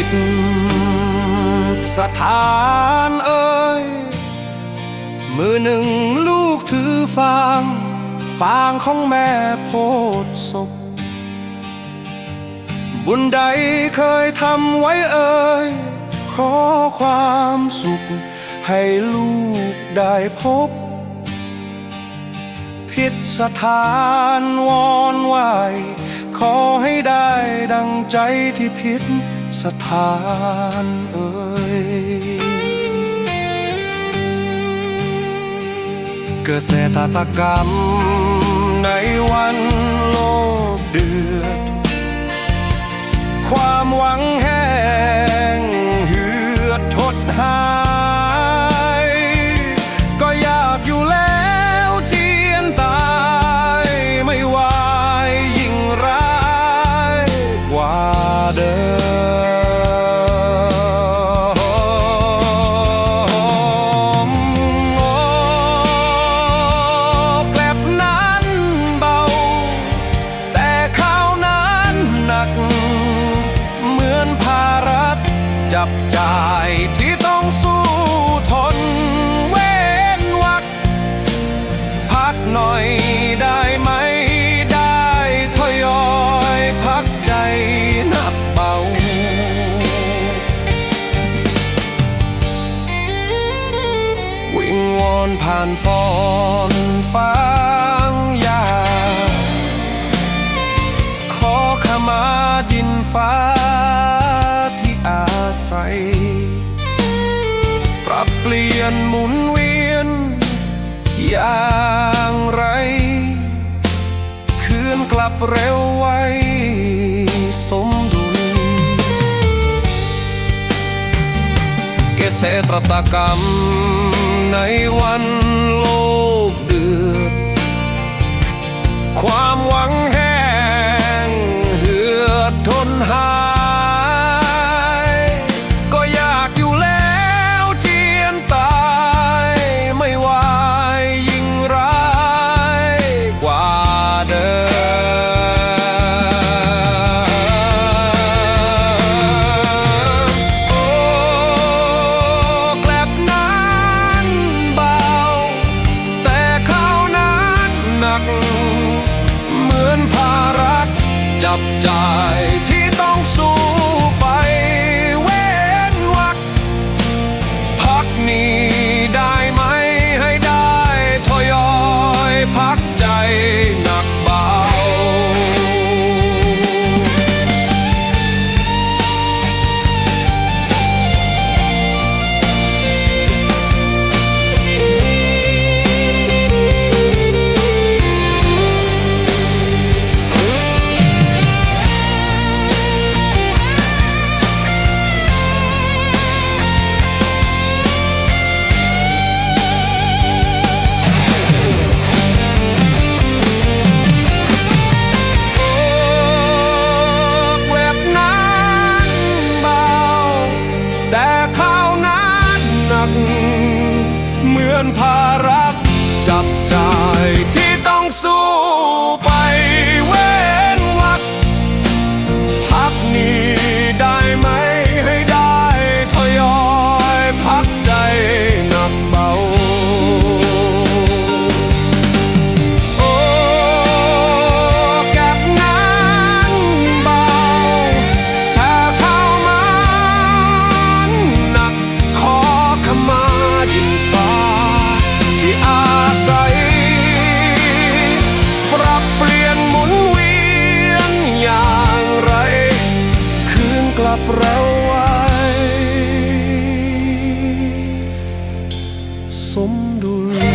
จิต สถานเอ่ยมือหนึ่งลูกถือฟาง ฟางของแม่โพดศพบุญใดเคยทำไว้เอ่ยขอความสุข ให้ลูกได้พบ พิษสถานวอนไหว ขอให้ได้ดังใจที่ผิดสถานเอ่ยเกษตรกรรมานฟอนฟางยา ขอขมาดินฟ้าที่อาศัย ปรับเปลี่ยนหมุนเวียน อย่างไร คืนกลับเร็วไวสมดุล เกษตรกรรม ในวัน ดินผ่าน สมดุล